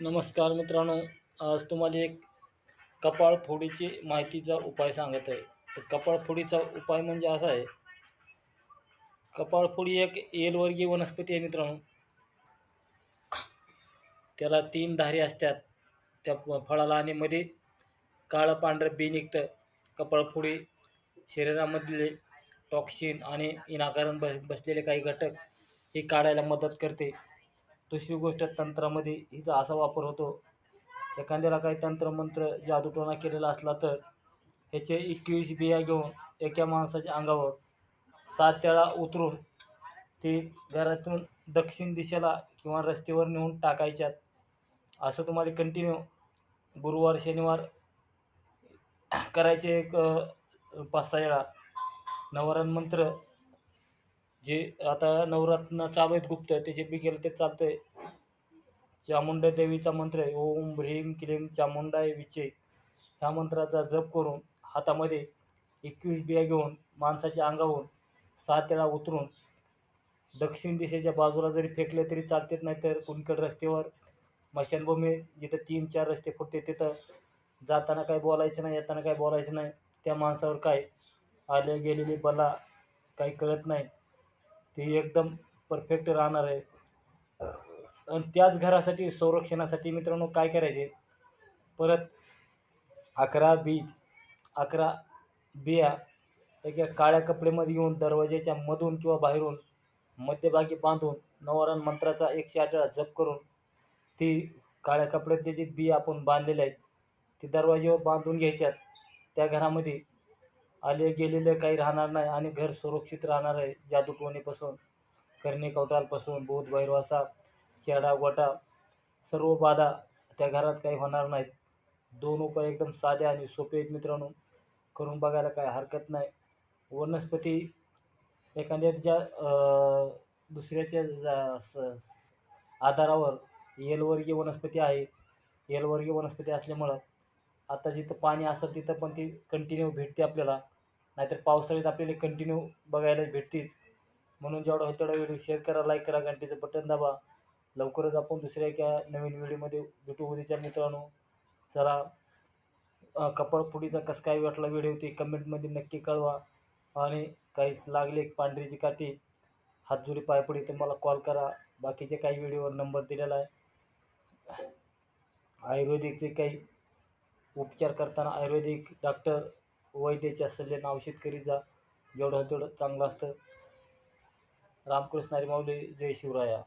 नमस्कार मित्रांनो आज तुम्हाला एक कपाळफोडीची माहितीचा उपाय सांगत आहे. तर कपाळफोडीचा उपाय म्हणजे असा आहे कपाळफोडी एक एलवर्गीय वनस्पती आहे मित्रांनो. त्याला तीन धारी असतात. त्या फळाला आणि मध्ये काळं पांढरं बी निघतं कपाळफोडी शरीरामधले टॉक्सिन आणि इनाकारण बस बसलेले काही घटक हे काढायला मदत करते. दुसरी गोष्ट तंत्रामध्ये हिचा असा वापर होतो. एखाद्याला काही तंत्रमंत्र जादूटोणा केलेला असला तर ह्याचे एकवीस बिया घेऊन एका माणसाच्या अंगावर सात वेळा उतरून ते घरातून दक्षिण दिशेला किंवा रस्त्यावर नेऊन टाकायच्यात. असं तुम्हाला कंटिन्यू गुरुवार शनिवार करायचे एक पाच सहा वेळा. नवरण मंत्र जे आता नवरत्न चालू आहेत गुप्त त्याचे बी केलं तर चालतंय. चामुंडा देवीचा मंत्र आहे ओम ह्रीम क्लीम चामुंडाय विचे. ह्या मंत्राचा जप करून हातामध्ये एकवीस बिया घेऊन माणसाच्या अंगावरून सात वेळा उतरून दक्षिण दिशेच्या बाजूला जरी फेकले तरी चालतेच नाही तर कुणकड रस्त्यावर मशानभूमी जिथं तीन चार रस्ते फुटते तिथं जाताना काय बोलायचं नाही येताना काय बोलायचं नाही. त्या माणसावर काय आले गेलेली बला काही कळत नाही. ते एकदम परफेक्ट राहणार आहे. आणि त्याच घरासाठी संरक्षणासाठी मित्रांनो काय करायचे? परत अकरा बीज अकरा बिया एका काळ्या कपडेमध्ये घेऊन दरवाजेच्या मधून किंवा बाहेरून मध्यभागी बांधून नवरण मंत्राचा एकशे आठ वेळा जप करून ती काळ्या कपड्यात त्याची बिया आपण बांधलेले आहेत ती दरवाजेवर बांधून घ्यायच्यात. त्या घरामध्ये आले गेलेले काही राहणार नाही आणि घर सुरक्षित राहणार आहे. जादूटोणीपासून करणे कवटालपासून भूत भैरवासा चेडा गोटा सर्व बाधा त्या घरात काही होणार नाहीत. दोन उपाय एकदम साधे आणि सोपे आहेत मित्रांनो. करून बघायला काय हरकत नाही. वनस्पती एखाद्याच्या दुसऱ्याच्या जा- स- आधारावर येलवर्गीय वनस्पती आहे. येलवर्गीय वनस्पती असल्यामुळं आता जिथं पाणी असेल तिथं पण ती कंटिन्यू भेटते आपल्याला. नाहीतर पावसाळ्यात आपल्याला कंटिन्यू बघायला भेटतेच. म्हणून जेवढा होईल तेवढा व्हिडिओ शेअर करा लाईक करा घंटेचं बटन दाबा. लवकरच आपण दुसऱ्या एका नवीन व्हिडिओमध्ये भेटू उद्याच्या मित्रांनो. चला अ, कसं काय वाटला व्हिडिओ ते कमेंटमध्ये नक्की कळवा. आणि काहीच लागले पांढरीची काठी हातजुरी पायपडी तर मला कॉल करा. बाकीचे काही व्हिडिओवर नंबर दिलेला आहे. आयुर्वेदिकचे काही उपचार करताना आयुर्वेदिक डॉक्टर वैद्याच्या सल्ल्यानं औषध करीत जा. जेवढं तेवढं चांगलं असतं. रामकृष्ण हरी माऊली जय शिवराया.